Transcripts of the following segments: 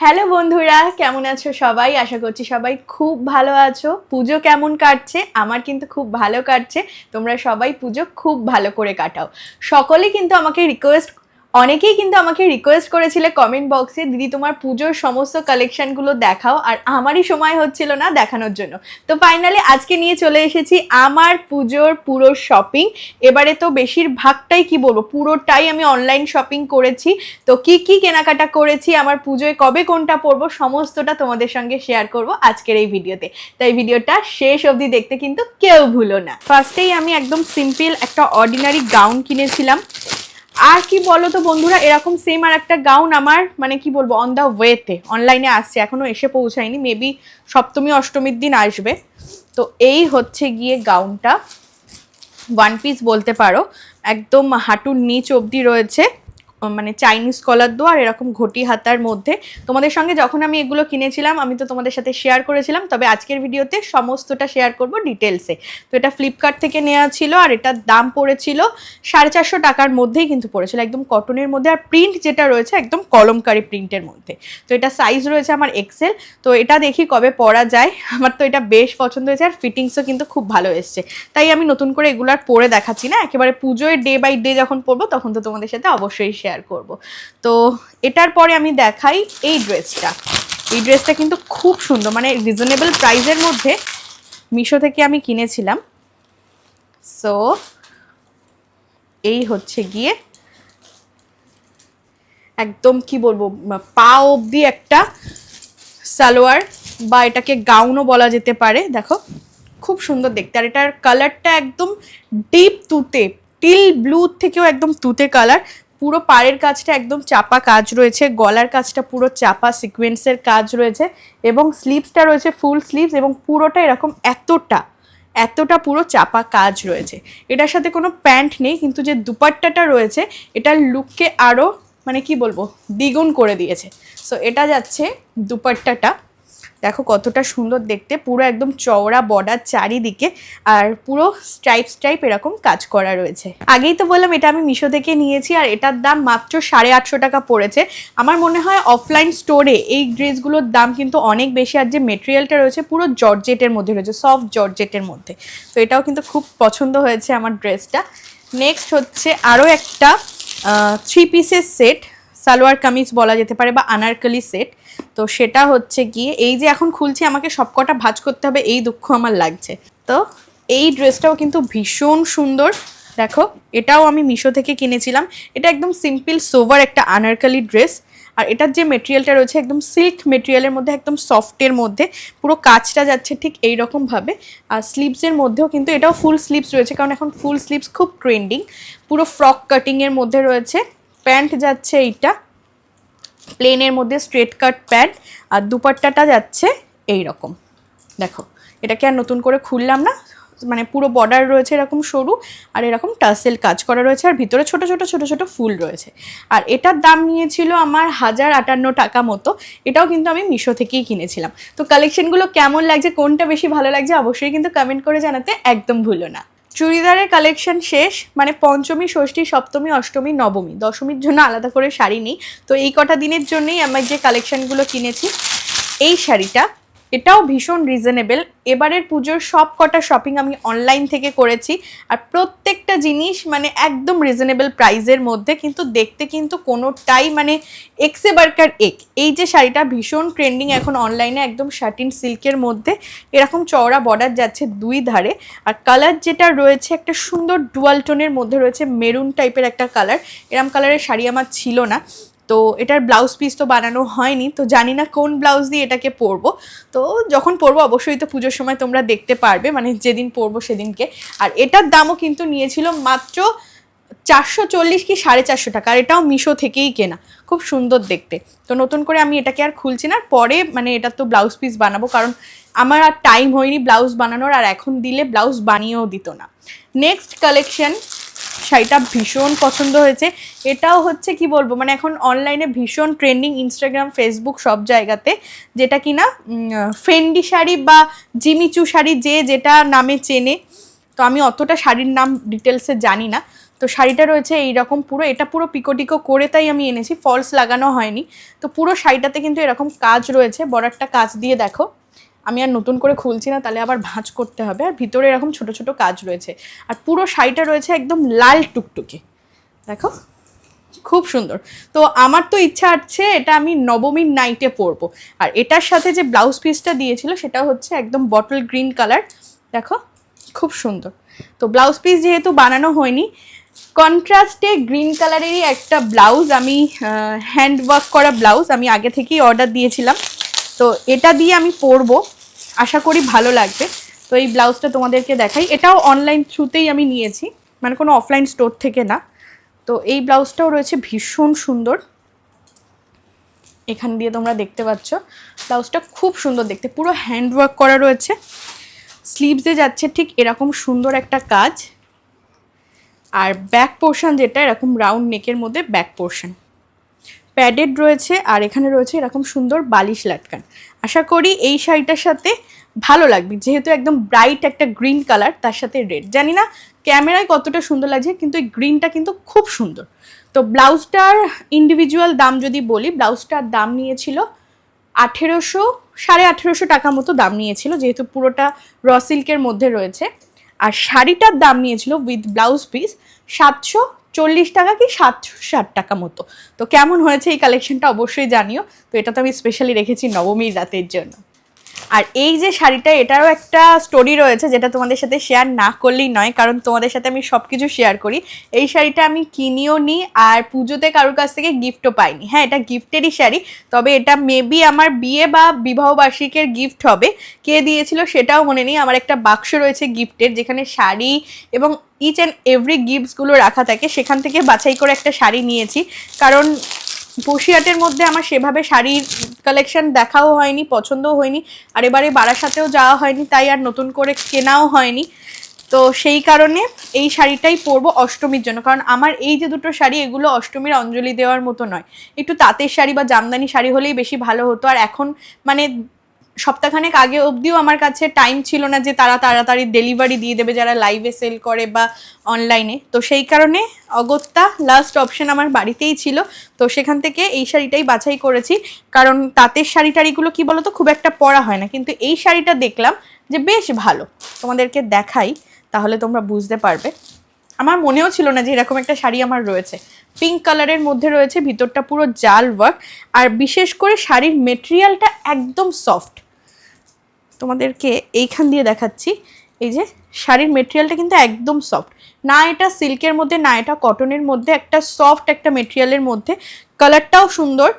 Hello বন্ধুরা, কেমন আছো সবাই? আশা করছি সবাই খুব ভালো আছো। পুজো কেমন কাটছে? আমার কিন্তু খুব ভালো কাটছে। তোমরা সবাই পুজো খুব ভালো করে কাটাও। সকলে কিন্তু আমাকে রিকোয়েস্ট অনেকেই কিন্তু আমাকে রিকোয়েস্ট করেছিলে কমেন্ট বক্সে দিদি, তোমার পুজোর সমস্ত কালেকশনগুলো দেখাও। আর আমারই সময় হচ্ছিল না দেখানোর জন্য। তো ফাইনালি আজকে নিয়ে চলে এসেছি আমার পুজোর পুরো শপিং এবারে তো বেশিরভাগটাই কি বলব, পুরোটাই আমি অনলাইন শপিং করেছি। তো কি কি কেনাকাটা করেছি, আমার পুজোয় কবে কোনটা পরবো, সমস্তটা তোমাদের সঙ্গে শেয়ার করব আজকের এই ভিডিওতে। তাই ভিডিওটা শেষ অবধি দেখতে কিন্তু কেউ ভুলো না। ফার্স্টেই আমি একদম সিম্পল একটা অর্ডিনারি গাউন কিনেছিলাম। আর কি বলো তো বন্ধুরা, এরকম সেম আর একটা গাউন আমার মানে কি বলব অন দ্য ওয়েতে অনলাইনে আসছে, এখনও এসে পৌঁছায়নি মেবি সপ্তমী, অষ্টমীর দিন আসবে। তো এই হচ্ছে গিয়ে গাউনটা ওয়ান পিস বলতে পারো, একদম হাঁটুর নিচ অবধি রয়েছে। মানে চাইনিজ কলার দো আর এরকম ঘটি হাতার মধ্যে। তোমাদের সঙ্গে যখন আমি এগুলো কিনেছিলাম, আমি তো তোমাদের সাথে শেয়ার করেছিলাম, তবে আজকের ভিডিওতে সমস্তটা শেয়ার করব ডিটেলসে তো এটা ফ্লিপকার্ট থেকে নেওয়া ছিল আর এটার দাম পড়েছিল সাড়ে চারশো টাকার মধ্যেই কিন্তু পড়েছিল, একদম কটনের মধ্যে। আর প্রিন্ট যেটা রয়েছে, একদম কলমকারী প্রিন্টের মধ্যে। তো এটা সাইজ রয়েছে আমার এক্সেল তো এটা দেখি কবে পরা যায়। আমার তো এটা বেশ পছন্দ হয়েছে আর ফিটিংসও কিন্তু খুব ভালো এসছে। তাই আমি নতুন করে এগুলো আর পরে দেখাচ্ছি না। একেবারে পুজোয় ডে বাই ডে যখন পরবো, তখন তো তোমাদের সাথে অবশ্যই শেয়ার করব। তো এটার পরে আমি দেখাই এই ড্রেসটা এই ড্রেসটা কিন্তু খুব সুন্দর মানে রিজনেবল প্রাইসের মধ্যে মিশো থেকে আমি কিনেছিলাম। সো এই হচ্ছে গিয়ে একদম কি বলব, পা অবধি একটা সালোয়ার বা এটাকে গাউনও বলা যেতে পারে। দেখো, খুব সুন্দর দেখতে। আর এটার কালারটা একদম ডিপ তুতে টিল ব্লু থেকেও একদম তুতে কালার পুরো পাড়ের কাজটা একদম চাপা কাজ রয়েছে, গলার কাজটা পুরো চাপা, সিকোয়েন্সের কাজ রয়েছে এবং স্লিভসটা রয়েছে ফুল স্লিভস এবং পুরোটা এরকম এতটা এতটা পুরো চাপা কাজ রয়েছে। এটার সাথে কোনো প্যান্ট নেই, কিন্তু যে দুপাট্টাটা রয়েছে, এটার লুককে আরও মানে কি বলব, দ্বিগুণ করে দিয়েছে। সো এটা যাচ্ছে দুপাট্টাটা। দেখো কতটা সুন্দর দেখতে, পুরো একদম চওড়া বর্ডার চারিদিকে আর পুরো স্ট্রাইপ স্ট্রাইপ এরকম কাজ করা রয়েছে। আগেই তো বললাম এটা আমি মিশো থেকে নিয়েছি আর এটার দাম মাত্র সাড়ে আটশো টাকা পড়েছে। আমার মনে হয় অফলাইন স্টোরে এই ড্রেসগুলোর দাম কিন্তু অনেক বেশি আর যে মেটেরিয়ালটা রয়েছে পুরো জর্জেটের মধ্যে রয়েছে সফট জর্জেটের মধ্যে। তো এটাও কিন্তু খুব পছন্দ হয়েছে আমার ড্রেসটা নেক্সট হচ্ছে আরও একটা থ্রি পিসের সেট সালোয়ার কামিজ বলা যেতে পারে বা আনারকলি সেট তো সেটা হচ্ছে গিয়ে, এই যে এখন খুলছি, আমাকে সবকটা ভাজ করতে হবে, এই দুঃখ আমার লাগছে। তো এই ড্রেসটাও কিন্তু ভীষণ সুন্দর। দেখো, এটাও আমি মিশো থেকে কিনেছিলাম। এটা একদম সিম্পল সোভার একটা আনারকলি ড্রেস আর এটার যে মেটেরিয়ালটা রয়েছে, একদম সিল্ক মেটেরিয়ালের মধ্যে, একদম সফটের মধ্যে, পুরো কাজটা যাচ্ছে ঠিক এই রকম ভাবে আর স্লিভসের মধ্যেও কিন্তু এটাও ফুল স্লিভস রয়েছে, কারণ এখন ফুল স্লিভস খুব ট্রেন্ডিং পুরো ফ্রক কাটিংয়ের মধ্যে রয়েছে। প্যান্ট যাচ্ছে এইটা। প্লেনের মধ্যে স্ট্রেট কাট প্যান্ট আর দুপাট্টাটা যাচ্ছে এই রকম দেখো, এটাকে আর নতুন করে খুললাম না মানে পুরো বর্ডার রয়েছে এরকম সরু আর এরকম টাসেল কাজ করা রয়েছে আর ভিতরে ছোট ছোট ছোট ছোট ফুল রয়েছে। আর এটার দাম নিয়েছিল আমার হাজার আটান্ন টাকা মতো, এটাও কিন্তু আমি মিশো থেকেই কিনেছিলাম। তো কালেকশনগুলো কেমন লাগছে, কোনটা বেশি ভালো লাগছে, অবশ্যই কিন্তু কমেন্ট করে জানাতে একদম ভুলো না। চুড়িদারের কালেকশন শেষ মানে পঞ্চমী, ষষ্ঠী, সপ্তমী, অষ্টমী, নবমী, দশমীর জন্য আলাদা করে শাড়ি নেই। তো এই কটা দিনের জন্যই আমার যে কালেকশনগুলো কিনেছি, এই শাড়িটা এটাও ভীষণ রিজনেবল এবারের পুজোর সব কটা শপিং আমি অনলাইন থেকে করেছি। আর প্রত্যেকটা জিনিস মানে একদম রিজনেবল প্রাইসের মধ্যে, কিন্তু দেখতে কিন্তু কোনোটাই মানে এক্সে বার্কার এক এই যে শাড়িটা ভীষণ ট্রেন্ডিং এখন অনলাইনে একদম শার্টিন সিল্কের মধ্যে। এরকম চওড়া বর্ডার যাচ্ছে দুই ধারে। আর কালার যেটা রয়েছে, একটা সুন্দর ডুয়াল টোনের মধ্যে রয়েছে মেরুন টাইপের একটা কালার এরম কালারের শাড়ি আমার ছিল না। তো এটার ব্লাউজ পিস তো বানানো হয়নি, তো জানি না কোন ব্লাউজ দিয়ে এটাকে পরবো। তো যখন পরবো, অবশ্যই তো পুজোর সময় তোমরা দেখতে পারবে মানে যেদিন পরবো সেদিনকে। আর এটার দামও কিন্তু নিয়েছিল মাত্র চারশো চল্লিশ কি সাড়ে চারশো টাকা, আর এটাও মিশো থেকেই কেনা, খুব সুন্দর দেখতে। তো নতুন করে আমি এটাকে আর খুলছি না, পরে মানে এটা তো ব্লাউজ পিস বানাবো, কারণ আমার আর টাইম হয়নি ব্লাউজ বানানোর, আর এখন দিলে ব্লাউজ বানিয়েও দিত না। নেক্সট কালেকশন শাড়িটা ভীষণ পছন্দ হয়েছে। এটাও হচ্ছে কি বলব মানে এখন অনলাইনে ভীষণ ট্রেন্ডিং ইনস্টাগ্রাম ফেসবুক সব জায়গাতে, যেটা কি না ফেন্ডি শাড়ি বা জিমিচু শাড়ি যে যেটা নামে চেনে। তো আমি অতটা শাড়ির নাম ডিটেলসে জানি না। তো শাড়িটা রয়েছে এইরকম পুরো, এটা পুরো পিকোটিকো করে তাই আমি এনেছি ফলস লাগানো হয়নি। তো পুরো শাড়িটাতে কিন্তু এরকম কাজ রয়েছে, বর্ডারটা কাজ দিয়ে দেখো। আমি আর নতুন করে খুলছি না, তাহলে আবার ভাঁজ করতে হবে। আর ভিতরে এরকম ছোট ছোট কাজ রয়েছে। আর পুরো শাড়িটা রয়েছে একদম লাল টুকটুকে। দেখো, খুব সুন্দর। তো আমার তো ইচ্ছা আছে এটা আমি নবমীর নাইটে পরবো। আর এটার সাথে যে ব্লাউজ পিসটা দিয়েছিল সেটা হচ্ছে একদম বটল গ্রিন কালার দেখো, খুব সুন্দর। তো ব্লাউজ পিস যেহেতু বানানো হয়নি কন্ট্রাস্টে গ্রিন কালারেরই একটা ব্লাউজ আমি হ্যান্ড ওয়ার্ক করা ব্লাউজ আমি আগে থেকেই অর্ডার দিয়েছিলাম। তো এটা দিয়ে আমি পরবো। আশা করি ভালো লাগবে। তো এই ব্লাউজটা তোমাদেরকে দেখাই। এটাও অনলাইন থ্রুতেই আমি নিয়েছি। মানে কোনো অফলাইন স্টোর থেকে না। তো এই ব্লাউজটাও রয়েছে ভীষণ সুন্দর। এখান দিয়ে তোমরা দেখতে পাচ্ছ। ব্লাউজটা খুব সুন্দর দেখতে। পুরো হ্যান্ড ওয়ার্ক করা রয়েছে। স্লিভসে যাচ্ছে ঠিক এরকম সুন্দর একটা কাজ। আর ব্যাক পোর্শন যেটা, এরকম রাউন্ড নেকের মধ্যে ব্যাক পোর্শন প্যাডেড রয়েছে আর এখানে রয়েছে এরকম সুন্দর বালিশ লাটকান। আশা করি এই শাড়িটার সাথে ভালো লাগবে। যেহেতু একদম ব্রাইট একটা গ্রিন কালার তার সাথে রেড জানি না ক্যামেরায় কতটা সুন্দর লাগছে, কিন্তু এই গ্রিনটা কিন্তু খুব সুন্দর। তো ব্লাউজটার ইন্ডিভিজুয়াল দাম যদি বলি, ব্লাউজটার দাম নিয়েছিল আঠেরোশো, সাড়ে আঠেরোশো টাকা মতো দাম নিয়েছিল, যেহেতু পুরোটা র সিল্কের মধ্যে রয়েছে। আর শাড়িটার দাম নিয়েছিল উইথ ব্লাউজ পিস সাতশো চল্লিশ টাকা কি সাতশো ষাট টাকা মতো। তো কেমন হয়েছে এই কালেকশনটা অবশ্যই জানিও। তো এটা তো আমি স্পেশালি রেখেছি নবমীর রাতের জন্য। আর এই যে শাড়িটা, এটারও একটা স্টোরি রয়েছে যেটা তোমাদের সাথে শেয়ার না করলেই নয়, কারণ তোমাদের সাথে আমি সব কিছু শেয়ার করি। এই শাড়িটা আমি কিনিও নি আর পুজোতে কারোর কাছ থেকে গিফটও পাইনি। হ্যাঁ এটা গিফটেরই শাড়ি, তবে এটা মেবি আমার বিয়ে বা বিবাহবার্ষিকের গিফট হবে। কে দিয়েছিল সেটাও মনে নেই। আমার একটা বাক্স রয়েছে গিফটের যেখানে শাড়ি এবং ইচ অ্যান্ড এভরি গিফটসগুলো রাখা থাকে। সেখান থেকে বাছাই করে একটা শাড়ি নিয়েছি। কারণ বসিরহাটের মধ্যে আমার সেভাবে শাড়ির কালেকশন দেখাও হয়নি, পছন্দও হয়নি। আর এবারে বারাসাতেও যাওয়া হয়নি, তাই আর নতুন করে কেনাও হয়নি। তো সেই কারণে এই শাড়িটাই পরবো অষ্টমীর জন্য। কারণ আমার এই যে দুটো শাড়ি, এগুলো অষ্টমীর অঞ্জলি দেওয়ার মতো নয়। একটু তাঁতের শাড়ি বা জামদানি শাড়ি হলেই বেশি ভালো হতো। আর এখন মানে সপ্তাহখানেক আগে অবধিও আমার কাছে টাইম ছিল না যে তারা তাড়াতাড়ি ডেলিভারি দিয়ে দেবে যারা লাইভে সেল করে বা অনলাইনে তো সেই কারণে অগত্যা লাস্ট অপশন আমার বাড়িতেই ছিল। তো সেখান থেকে এই শাড়িটাই বাছাই করেছি। কারণ তাঁতের শাড়ি টাড়িগুলো কি বলতো, খুব একটা পরা হয় না। কিন্তু এই শাড়িটা দেখলাম যে বেশ ভালো। তোমাদেরকে দেখাই, তাহলে তোমরা বুঝতে পারবে। আমার মনেও ছিল না যে এরকম একটা শাড়ি আমার রয়েছে। পিঙ্ক কালারের মধ্যে রয়েছে, ভিতরটা পুরো জাল ওয়ার্ক আর বিশেষ করে শাড়ির মেটেরিয়ালটা একদম সফট তোমাদেরকে এইখান দিয়ে দেখাচ্ছি, এই যে শাড়ির মেটেরিয়ালটা কিন্তু একদম সফট না এটা সিল্কের মধ্যে, না এটা কটনের মধ্যে, একটা সফট একটা মেটেরিয়ালের মধ্যে। কালারটাও সুন্দর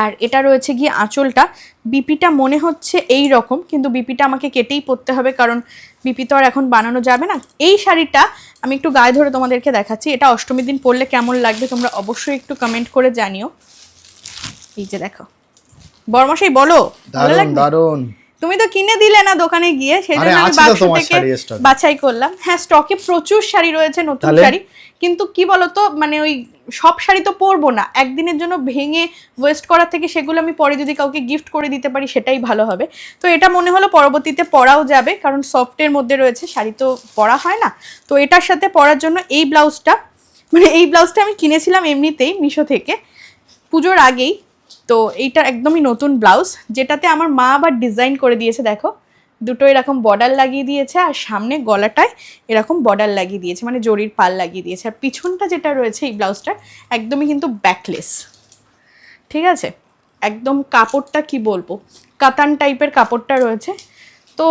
আর এটা রয়েছে গিয়ে আঁচলটা। বিপিটা মনে হচ্ছে এই রকম কিন্তু বিপিটা আমাকে কেটেই পরতে হবে কারণ বিপি তো আর এখন বানানো যাবে না। এই শাড়িটা আমি একটু গায়ে ধরে তোমাদেরকে দেখাচ্ছি এটা অষ্টমীর দিন পরলে কেমন লাগবে তোমরা অবশ্যই একটু কমেন্ট করে জানিও। এই যে দেখো। বর্মাশাই বলো লাগবে? দারুণ তুমি তো কিনে দিলে না দোকানে গিয়ে সেই জন্য আমি বাক্স থেকে। বাছাই করলাম। হ্যাঁ স্টকে প্রচুর শাড়ি রয়েছে নতুন শাড়ি। কিন্তু কি বলতো মানে ওই সব শাড়ি তো পরবো না। একদিনের জন্য ভেঙে ওয়েস্ট করার থেকে সেগুলো আমি পরে যদি কাউকে গিফট করে দিতে পারি সেটাই ভালো হবে। তো এটা মনে হলো পরবর্তীতে পরাও যাবে কারণ সফটের মধ্যে রয়েছে শাড়ি তো পরা হয় না। তো এটার সাথে পরার জন্য এই ব্লাউজটা মানে এই ব্লাউজটা আমি কিনেছিলাম এমনিতেই মিশো থেকে। পুজোর আগেই তো এইটা একদমই নতুন ব্লাউজ, যেটাতে আমার মা আবার ডিজাইন করে দিয়েছে, দেখো। দুটো এরকম বর্ডার লাগিয়ে দিয়েছে, আর সামনে গলাটায় এরকম বর্ডার লাগিয়ে দিয়েছে মানে জরির পাল লাগিয়ে দিয়েছে। আর পিছনটা যেটা রয়েছে এই ব্লাউজটার একদমই কিন্তু ব্যাকলেস ঠিক আছে? একদম কাপড়টা কি বলব? কাতান টাইপের কাপড়টা রয়েছে। তো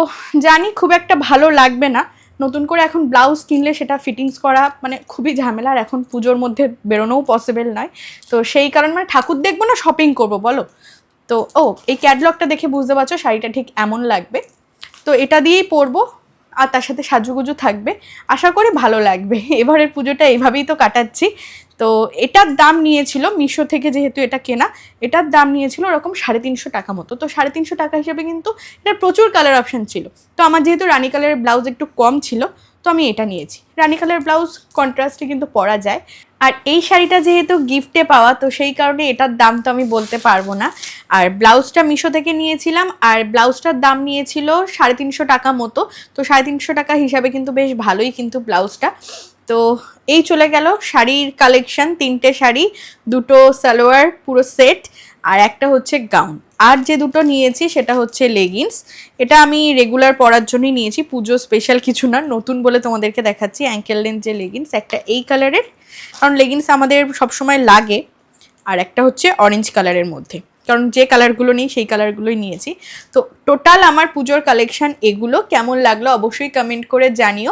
জানি খুব একটা ভালো লাগবে না নতুন করে এখন ব্লাউজ কিনলে সেটা ফিটিংস করা মানে খুবই ঝামেলা, আর এখন পুজোর মধ্যে বেরোনোও পসিবল নয়। তো সেই কারণ মানে ঠাকুর দেখব না শপিং করব, বলো? তো, ও, এই ক্যাটলগটা দেখে বুঝতে পারছ শাড়িটা ঠিক এমন লাগবে। তো এটা দিয়েই পরবো, আর তার সাথে সাজুগুজু থাকবে। আশা করি ভালো লাগবে। এবারের পুজোটা এইভাবেই তো কাটাচ্ছি। তো এটার দাম নিয়েছিল, মিশো থেকে যেহেতু এটা কেনা, এটার দাম নিয়েছিল ওরকম সাড়ে তিনশো টাকা মতো। তো সাড়ে তিনশো টাকা হিসেবে কিন্তু এটার প্রচুর কালার অপশান ছিল। তো আমার যেহেতু রানী কালারের ব্লাউজ একটু কম ছিল, তো আমি এটা নিয়েছি। রানী কালার ব্লাউজ কন্ট্রাস্টে কিন্তু পরা যায়। আর এই শাড়িটা যেহেতু গিফটে পাওয়া, তো সেই কারণে এটার দাম তো আমি বলতে পারব না। আর ব্লাউজটা মিশো থেকে নিয়েছিলাম, আর ব্লাউজটার দাম নিয়েছিল সাড়ে তিনশো টাকা মতো। তো সাড়ে তিনশো টাকা হিসাবে কিন্তু বেশ ভালোই কিন্তু ব্লাউজটা তো এই চলে গেল শাড়ির কালেকশন তিনটে শাড়ি, দুটো সালোয়ার, পুরো সেট আর একটা হচ্ছে গাউন আর যে দুটো নিয়েছি সেটা হচ্ছে লেগিংস এটা আমি রেগুলার পরার জন্যই নিয়েছি, পুজো স্পেশাল কিছু না, নতুন বলে তোমাদেরকে দেখাচ্ছি অ্যাঙ্কেল লেন্থ যে লেগিংস একটা এই কালারের কারণ লেগিংস আমাদের সবসময় লাগে, আর একটা হচ্ছে অরেঞ্জ কালারের মধ্যে। কারণ যে কালারগুলো নেই সেই কালারগুলোই নিয়েছি। তো টোটাল আমার পুজোর কালেকশন এগুলো কেমন লাগল অবশ্যই কমেন্ট করে জানিও।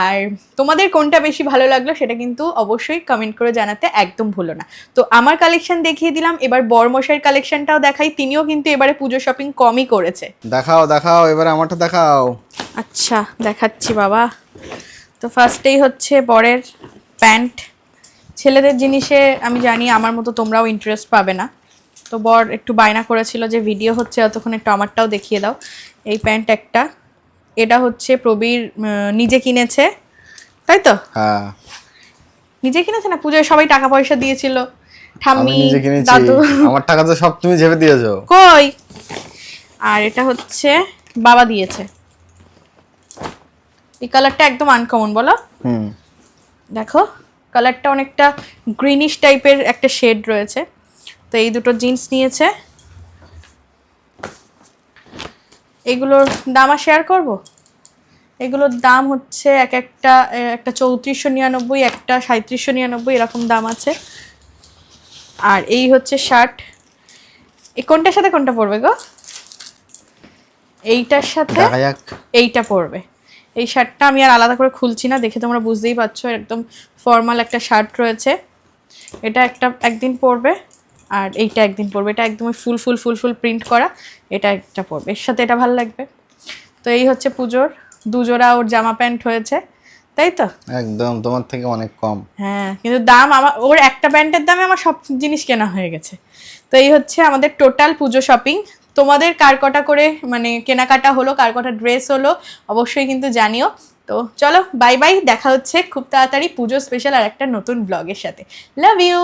আর তোমাদের কোনটা বেশি ভালো লাগল সেটা কিন্তু অবশ্যই কমেন্ট করে জানাতে একদম ভুলো না। তো আমার কালেকশন দেখিয়ে দিলাম এবার বরমশাইয়ের কালেকশনটাও দেখাই তিনিও কিন্তু এবারে পুজো শপিং কমই করেছে। দেখাও দেখাও এবার আমারটা দেখাও। আচ্ছা দেখাচ্ছি বাবা। তো ফার্স্টেই হচ্ছে বরের প্যান্ট ছেলেদের জিনিসে আমি জানি আমার মতো তোমরাও ইন্টারেস্ট পাবে না। তো বর একটু বায়না করেছিল যে ভিডিও হচ্ছে অতক্ষণ একটু আমারটাও দেখিয়ে দাও। এই প্যান্ট একটা। এটা হচ্ছে প্রবীর নিজে কিনেছে। তাই তো? হ্যাঁ। নিজে কিনেছে না? পুজোয় সবাই টাকা পয়সা দিয়েছিল। ঠাম্মি দাদু। আমার টাকা তো সব তুমি ঝেপে দিয়েছ। কই? আর এটা হচ্ছে বাবা দিয়েছে। এই কালারটা একদম আনকমন বলো? হুম। দেখো কালারটা অনেকটা গ্রিনিশ টাইপের একটা শেড রয়েছে। তো এই দুটো জিন্স নিয়েছে। এগুলোর দাম আর শেয়ার করব? এগুলোর দাম হচ্ছে এক একটা একটা চৌত্রিশশো নিরানব্বই একটা সাঁত্রিশশো নিরানব্বই এরকম দাম আছে। আর এই হচ্ছে শার্ট এই কোনটার সাথে কোনটা পড়বে গো? এইটার সাথে এইটা পরবে। এই শার্টটা আমি আর আলাদা করে খুলছি না দেখে তোমরা বুঝতেই পারছ একদম ফর্মাল একটা শার্ট রয়েছে। এটা একটা একদিন পরবে। আর এইটা একদিন পরবে। এটা একদমই ফুল ফুল ফুল ফুল প্রিন্ট করা। এটা একটা পরবে। এর সাথে এটা ভালো লাগবে। তো এই হচ্ছে পুজোর। দুজোড়া ওর জামা প্যান্ট হয়েছে। তাই তো? একদম তোমার থেকে অনেক কম। হ্যাঁ কিন্তু দাম আমার ওর একটা প্যান্টের দামে আমার সব জিনিস কেনা হয়ে গেছে। তো এই হচ্ছে আমাদের টোটাল পুজো শপিং তোমাদের কার কটা করে মানে কেনাকাটা হলো কার কটা ড্রেস হলো অবশ্যই কিন্তু জানিও। তো চলো বাই বাই দেখা হচ্ছে খুব তাড়াতাড়ি পুজো স্পেশাল আর একটা নতুন ব্লগের সাথে। Love you